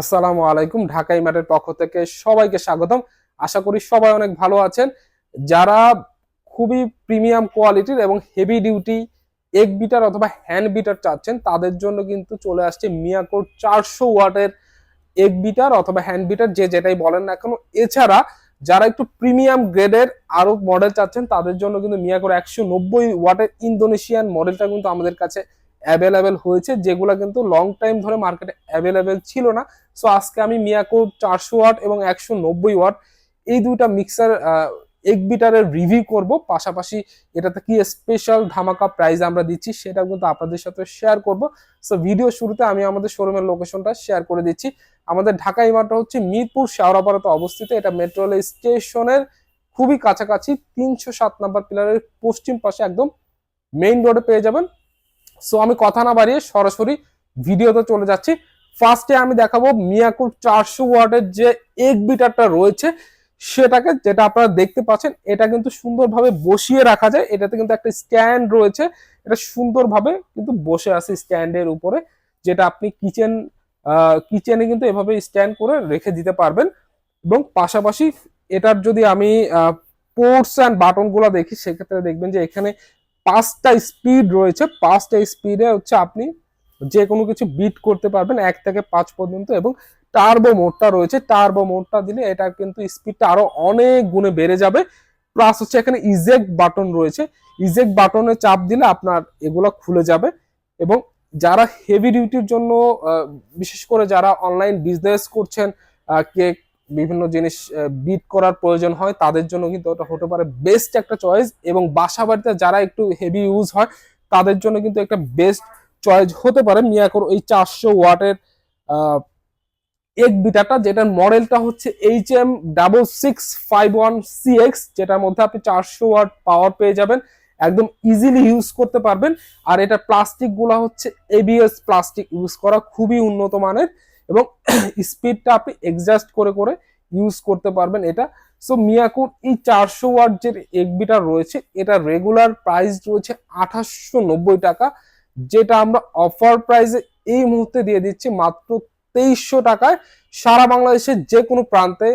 আসসালামু আলাইকুম, ঢাকা ইমার্টের পক্ষ থেকে সবাইকে স্বাগতম। আশা করি সবাই অনেক ভালো আছেন। যারা খুবই প্রিমিয়াম কোয়ালিটির এবং হেভি ডিউটি এক বিটার অথবা হ্যান্ড বিটার চাচ্ছেন, তাদের জন্য কিন্তু চলে আসছে মিয়াকোর চারশো ওয়াটের এক বিটার অথবা হ্যান্ড বিটার যে যেটাই বলেন না কেন। এছাড়া যারা একটু প্রিমিয়াম গ্রেডের আরও মডেল চাচ্ছেন, তাদের জন্য কিন্তু মিয়াকোর একশো নব্বই ওয়াটের ইন্দোনেশিয়ান মডেলটা কিন্তু আমাদের কাছে অ্যাভেলেবেল হয়েছে, যেগুলো কিন্তু লং টাইম ধরে মার্কেটে অ্যাভেলেবেল ছিল না। সো আজকে আমি মিয়াকো চারশো ওয়াট এবং একশো নব্বই ওয়াট এই দুইটা মিক্সার এক বিটারের রিভিউ করব। পাশাপাশি এটাতে কি স্পেশাল ধামাকা প্রাইজ আমরা দিচ্ছি সেটা কিন্তু আপনাদের সাথে শেয়ার করব। সো ভিডিও শুরুতে আমি আমাদের শোরুমের লোকেশনটা শেয়ার করে দিচ্ছি। আমাদের ঢাকা ইমারটা হচ্ছে মিরপুর শেওড়াপাড়াতে অবস্থিত। এটা মেট্রো রেল স্টেশনের খুবই কাছাকাছি, তিনশো সাত নাম্বার পিলারের পশ্চিম পাশে একদম মেইন রোডে পেয়ে যাবেন। সো আমি কথা না বাড়িয়ে সরাসরি ভিডিওতে চলে যাচ্ছি। ফার্স্টে আমি দেখাবো মিয়াকুর চারশো ওয়ার্ডের যে এক বিটারটা রয়েছে, সেটাকে যেটা আপনারা দেখতে পাচ্ছেন, এটা কিন্তু সুন্দরভাবে বসিয়ে রাখা যায়। এটাতে কিন্তু একটা স্ট্যান্ড রয়েছে। এটা সুন্দরভাবে কিন্তু বসে আছে স্ট্যান্ডের উপরে, যেটা আপনি কিচেন কিচেনে কিন্তু এভাবে স্ট্যান্ড করে রেখে দিতে পারবেন। এবং পাশাপাশি এটার যদি আমি পোর্টস অ্যান্ড বাটনগুলো দেখি, সেক্ষেত্রে দেখবেন যে এখানে পাঁচটা স্পিড রয়েছে, পাঁচটা স্পিডে হচ্ছে আপনি যে কোনো কিছু বিট করতে পারবেন এক থেকে পাঁচ পর্যন্ত এবং টার্বো মোডটা রয়েছে। টার্বো মোডটা দিলে এটা কিন্তু স্পিডটা আরও অনেক গুণে বেড়ে যাবে। প্লাস হচ্ছে এখানে ইজেক বাটন রয়েছে। ইজেক বাটনে চাপ দিলে আপনার এগুলো খুলে যাবে এবং যারা হেভি ডিউটির জন্য বিশেষ করে যারা অনলাইন বিজনেস করছেন কেক বিভিন্ন জিনিস বিট করার প্রয়োজন হয়, তাদের জন্য কিন্তু ওটা হতে পারে বেস্ট একটা চয়েস এবং বাসা বাড়িতে যারা একটু হেভি ইউজ হয়, তাদের জন্য কিন্তু একটা বেস্ট চয়েস হতে পারে। মিয়াকোর ওই চারশো ওয়াটের এক বিটাটা যেটার মডেলটা হচ্ছে H M double six five one C X যেটার মধ্যে আপনি চারশো ওয়াট পাওয়ার পেয়ে যাবেন। একদম ইজিলি ইউজ করতে পারবেন। আর এটা প্লাস্টিকগুলো হচ্ছে এবিএস প্লাস্টিক ইউজ করা, খুবই উন্নত মানের। এবং স্পিডটা আপনি এক্সাস্ট করে করে ইউজ করতে পারবেন এটা। সো মিয়াকুর এই চারশো ওয়াট যে এক বিটার রয়েছে। এটা রেগুলার প্রাইস রয়েছে আঠাশশো নব্বই টাকা, যেটা আমরা অফার প্রাইসে এই মুহূর্তে দিয়ে দিচ্ছি মাত্র তেইশশো টাকায়। সারা বাংলাদেশের যে কোনো প্রান্তে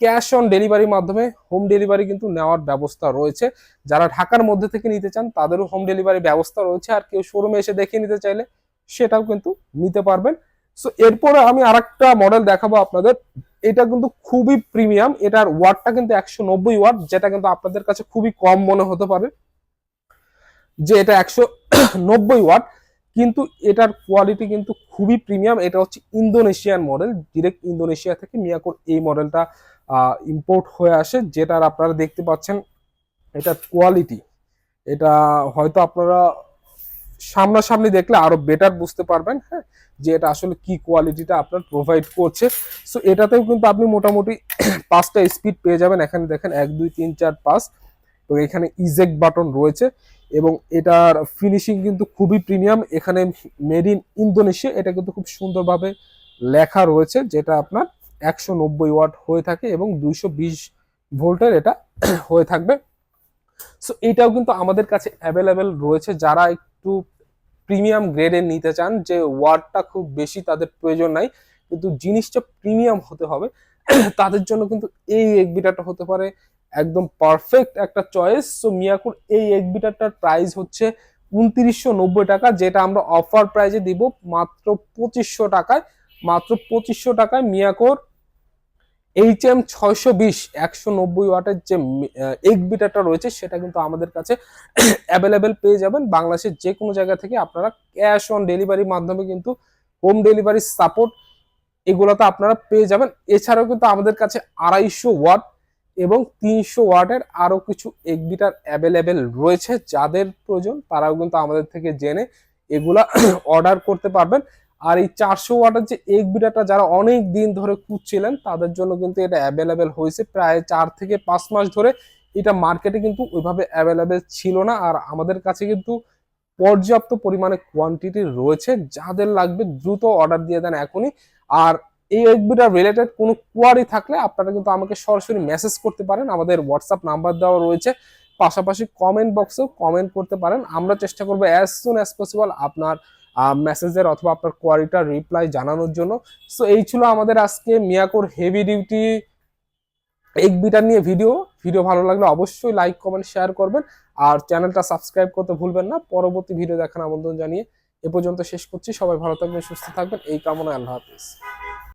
ক্যাশ অন ডেলিভারির মাধ্যমে হোম ডেলিভারি কিন্তু নেওয়ার ব্যবস্থা রয়েছে। যারা ঢাকার মধ্যে থেকে নিতে চান, তাদেরও হোম ডেলিভারি ব্যবস্থা রয়েছে। আর কেউ শোরুমে এসে দেখে নিতে চাইলে সেটাও কিন্তু নিতে পারবেন। সো এরপরে আমি আরেকটা মডেল দেখাবো আপনাদের। এটা কিন্তু খুবই প্রিমিয়াম এটার ওয়াটটা কিন্তু একশো নব্বই ওয়াট যেটা কিন্তু আপনাদের কাছে খুবই কম মনে হতে পারে। যে এটা একশো নব্বই ওয়াট কিন্তু এটার কোয়ালিটি কিন্তু খুবই প্রিমিয়াম এটা হচ্ছে ইন্দোনেশিয়ান মডেল ডিরেক্ট ইন্দোনেশিয়া থেকে মিয়াকোর এই মডেলটা ইম্পোর্ট হয়ে আসে, যেটার আপনারা দেখতে পাচ্ছেন, এটার কোয়ালিটি এটা হয়তো আপনারা সামনাসামনি দেখলে আরও বেটার বুঝতে পারবেন হ্যাঁ যে এটা আসলে কি কোয়ালিটিটা আপনার প্রোভাইড করছে। সো এটাতেও কিন্তু আপনি মোটামুটি পাঁচটা স্পিড পেয়ে যাবেন। এখানে দেখেন এক, দুই, তিন, চার, পাঁচ তো এখানে ইজেক বাটন রয়েছে এবং এটার ফিনিশিং কিন্তু খুবই প্রিমিয়াম এখানে মেড ইন ইন্দোনেশিয়া এটা কিন্তু খুব সুন্দরভাবে লেখা রয়েছে যেটা আপনার একশো নব্বই ওয়াট হয়ে থাকে এবং দুইশো বিশ ভোল্টের এটা হয়ে থাকবে। সো এটাও কিন্তু আমাদের কাছে অ্যাভেলেবেল রয়েছে। যারা একটু প্রিমিয়াম গ্রেডের নিতে চান, যে ওয়ার্ডটা খুব বেশি তাদের প্রয়োজন নাই, কিন্তু জিনিসটা প্রিমিয়াম হতে হবে, তাদের জন্য কিন্তু এই এক বিটারটা হতে পারে একদম পারফেক্ট একটা চয়েস সো মিয়াকুর এই এক বিটারটার প্রাইস হচ্ছে উনত্রিশশো নব্বই টাকা, যেটা আমরা অফার প্রাইজে দিব মাত্র পঁচিশশো টাকায়। মাত্র পঁচিশশো টাকায় মিয়াকোর এইচ এম ছয়শো বিশ, একশো নব্বই ওয়াটের যে এক বিটারটা রয়েছে, সেটা কিন্তু আমাদের কাছে অ্যাভেলেবেল পেয়ে যাবেন। বাংলাদেশের যে কোনো জায়গা থেকে আপনারা ক্যাশ অন ডেলিভারির মাধ্যমে কিন্তু হোম ডেলিভারি সাপোর্ট এগুলোতে আপনারা পেয়ে যাবেন। এছাড়াও কিন্তু আমাদের কাছে আড়াইশো ওয়াট এবং তিনশো ওয়াটের আরও কিছু এক বিটার অ্যাভেলেবেল রয়েছে। যাদের প্রয়োজন, তারাও কিন্তু আমাদের থেকে জেনে এগুলা অর্ডার করতে পারবেন। আর এই চারশো ওয়াটের যে এক বিটাটা যারা অনেক দিন ধরে খুঁজছিলেন, তাদের জন্য কিন্তু এটা অ্যাভেলেবেল হয়েছে প্রায় চার থেকে পাঁচ মাস ধরে। এটা মার্কেটে কিন্তু ওইভাবে অ্যাভেলেবেল ছিল না আর আমাদের কাছে কিন্তু পর্যাপ্ত পরিমাণে কোয়ান্টিটি রয়েছে, যাদের লাগবে দ্রুত অর্ডার দিয়ে দেন এখনই। আর এই এফবিটার রিলেটেড কোনো কোয়ারি থাকলে আপনারা কিন্তু আমাকে সরাসরি মেসেজ করতে পারেন। আমাদের হোয়াটসঅ্যাপ নাম্বার দেওয়া রয়েছে। পাশাপাশি কমেন্ট বক্সেও কমেন্ট করতে পারেন। আমরা চেষ্টা করব অ্যাজ সুন অ্যাজ পসিবল আপনার মেসেজের অথবা আপনার কোয়ারিটার রিপ্লাই জানানোর জন্য। সো এই ছিল আমাদের আজকে মিয়াকোর হেভি ডিউটি এক বিটার নিয়ে ভিডিও ভিডিও ভালো লাগলে অবশ্যই লাইক কমেন্ট শেয়ার করবেন। আর চ্যানেলটা সাবস্ক্রাইব করতে ভুলবেন না। পরবর্তী ভিডিও দেখার আমন্ত্রণ জানিয়ে এ পর্যন্ত শেষ করছি। সবাই ভালো থাকবেন, সুস্থ থাকবেন। এই কামনা আল্লাহ হাফিজ।